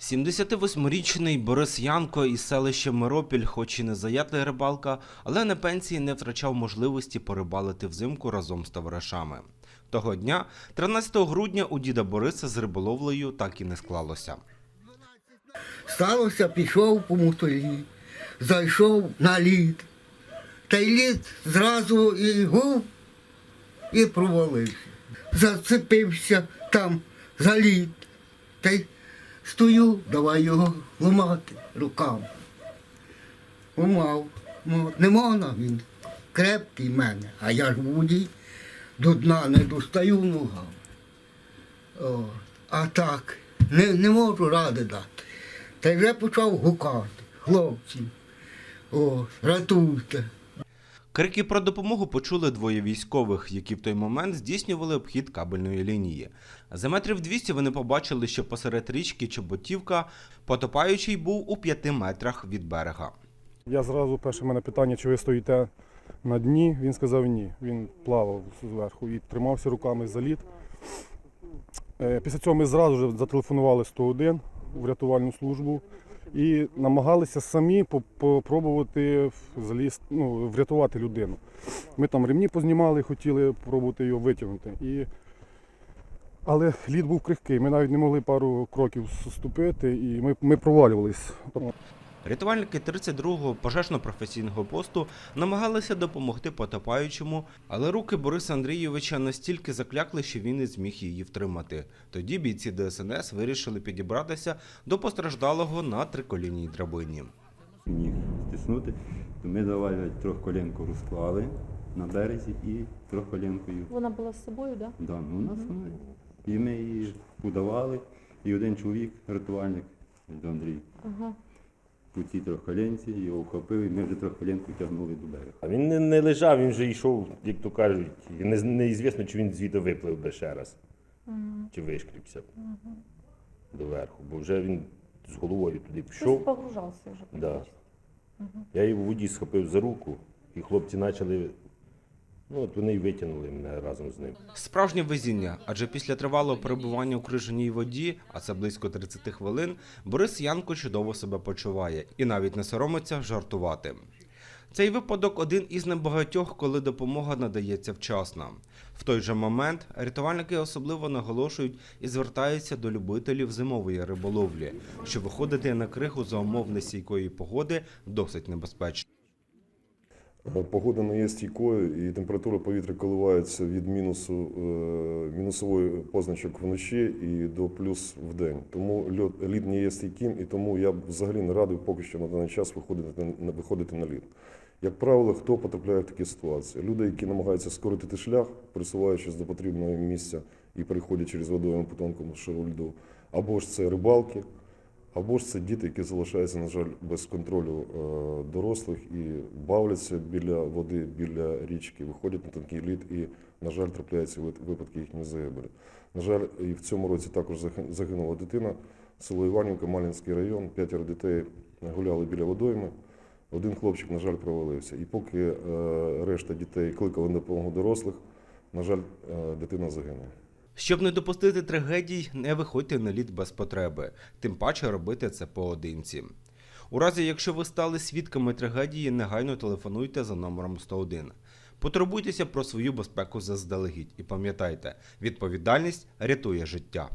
78-річний Борис Янко із селища Миропіль, хоч і не заятлий рибалка, але на пенсії не втрачав можливості порибалити взимку разом з товаришами. Того дня, 13 грудня, у діда Бориса з риболовлею так і не склалося. Сталося, пішов по мутолі, зайшов на лід. Та й лід зразу і гув, і провалився. Зацепився там за лід. Та й стою, давай його ламати руками. Умав. Не можна він крепкий мене, а я ж в до дна не достаю ногам. О, а так, не, не можу ради дати. Та й вже почав гукати. Хлопці, о, рятуйте. Крики про допомогу почули двоє військових, які в той момент здійснювали обхід кабельної лінії. За метрів 200 вони побачили, що посеред річки Чоботівка потопаючий був у п'яти метрах від берега. Я зразу перше мене питання, чи ви стоїте на дні. Він сказав ні. Він плавав зверху і тримався руками за лід. Е, Після цього ми зразу ж зателефонували 101 в рятувальну службу і намагалися самі попробувати залізти, ну, врятувати людину. Ми там ремні познімали, хотіли пробувати його витягнути. І... Але лід був крихкий, ми навіть не могли пару кроків ступити, і ми, ми провалювались. Рятувальники 32-го пожежно-професійного посту намагалися допомогти потопаючому, але руки Бориса Андрійовича настільки заклякли, що він не зміг її втримати. Тоді бійці ДСНС вирішили підібратися до постраждалого на триколінній драбині. міг стиснути, то ми давай трьохколінку розклали на березі і трьохколінкою. Вона була з собою, так? Да? Да, ну, у нас вона. І ми її подавали, і один чоловік, рятувальник Андрій, Ага. По цій трьохколінці його вхопив, і ми вже трьохколінку тягнули до берега. А він не, не лежав, він вже йшов, як то кажуть, і не, неізвісно, чи він звідти виплив би ще раз, чи вишкріпся б доверху, бо вже він з головою туди пішов. пішов. погружався вже. Да. практично. Я його в воді схопив за руку, і хлопці почали, ну от вони й витягнули мене разом з ним. Справжнє везіння, адже після тривалого перебування у крижаній воді, а це близько 30 хвилин, Борис Янко чудово себе почуває і навіть не соромиться жартувати. Цей випадок один із небагатьох, коли допомога надається вчасно. В той же момент рятувальники особливо наголошують і звертаються до любителів зимової риболовлі, що виходити на кригу за умов нестійкої погоди досить небезпечно. Погода не є стійкою, і температура повітря коливається від мінусу е, мінусової позначок вночі і до плюс в день. Тому льод лід не є стійким, і тому я взагалі не радив поки що на даний час виходити на виходити на лід. Як правило, хто потрапляє в такі ситуації? Люди, які намагаються скоротити шлях, присуваючись до потрібного місця і переходять через водойм по тонкому шару льду, або ж це рибалки. Або ж це діти, які залишаються, на жаль, без контролю е, дорослих і бавляться біля води, біля річки, виходять на тонкий лід і, на жаль, трапляються випадки їхньої загибелі. На жаль, і в цьому році також загинула дитина. Село Іванівка, Малінський район, п'ятеро дітей гуляли біля водойми. Один хлопчик, на жаль, провалився. І поки е, решта дітей кликали на допомогу дорослих, на жаль, е, дитина загинула. Щоб не допустити трагедій, не виходьте на лід без потреби, тим паче робити це поодинці. У разі, якщо ви стали свідками трагедії, негайно телефонуйте за номером 101. Потурбуйтеся про свою безпеку заздалегідь і пам'ятайте, відповідальність рятує життя.